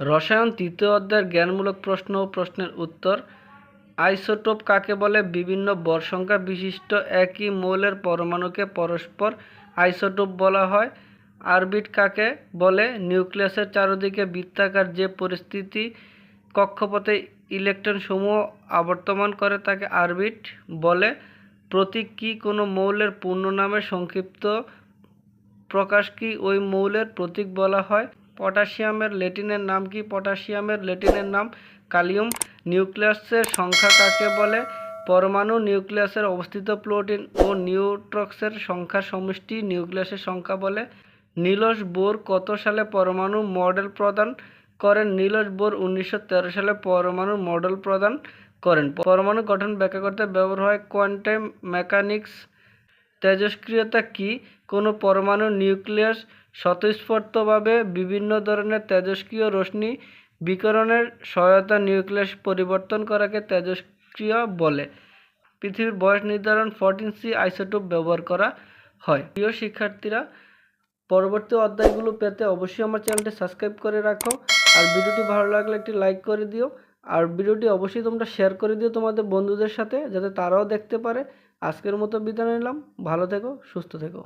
রসায়ন তৃতীয় অধ্যায়ের জ্ঞানমূলক প্রশ্ন ও প্রশ্নের উত্তর। আইসোটোপ কাকে বলে? বিভিন্ন ভর সংখ্যা বিশিষ্ট একই মৌলের পরমাণুকে পরস্পর আইসোটোপ বলা হয়। অরবিট কাকে বলে? নিউক্লিয়াসের চারদিকে বৃত্তাকার যে পরিস্থিতি কক্ষপথে ইলেকট্রনসমূহ আবর্তমান করে তাকে অরবিট বলে। প্রতীক কি কোনো মৌলের পূর্ণ নামের সংক্ষিপ্ত প্রকাশ কি ওই মৌলের প্রতীক বলা হয়? পটাশিয়ামের ল্যাটিনের নাম কি? পটাশিয়ামের ল্যাটিনের নাম কালিয়াম নিউক্লিয়াসের সংখ্যা কাকে বলে? পরমাণু নিউক্লিয়াসের অবস্থিত প্রোটিন ও নিউট্রক্সের সংখ্যার সমষ্টি নিউক্লিয়াসের সংখ্যা বলে। নিলস বোর কত সালে পরমাণু মডেল প্রদান করেন? নিলস বোর উনিশশো তেরো সালে পরমাণু মডেল প্রদান করেন। পরমাণু গঠন ব্যাখ্যা করতে ব্যবহার হয় কোয়ান্টাম মেকানিক্স তেজস্ক্রিয়তা কি? কোনো পরমাণু নিউক্লিয়াস স্বতঃস্ফূর্তভাবে বিভিন্ন ধরনের তেজস্ক্রিয় রশ্মি বিকিরণের সহায়তা নিউক্লিয়াস পরিবর্তন করাকে তেজস্ক্রিয় বলে। পৃথিবীর বয়স নির্ধারণ ফোরটিন সি আইসোটোপ ব্যবহার করা হয়। প্রিয় শিক্ষার্থীরা, পরবর্তী অধ্যায়গুলো পেতে অবশ্যই আমার চ্যানেলটি সাবস্ক্রাইব করে রাখো। আর ভিডিওটি ভালো লাগলে একটি লাইক করে দিও। আর ভিডিওটি অবশ্যই তোমরা শেয়ার করে দিও তোমাদের বন্ধুদের সাথে, যাতে তারাও দেখতে পারে। আজকের মতো বিদায় নিলাম। ভালো থেকো, সুস্থ থেকো।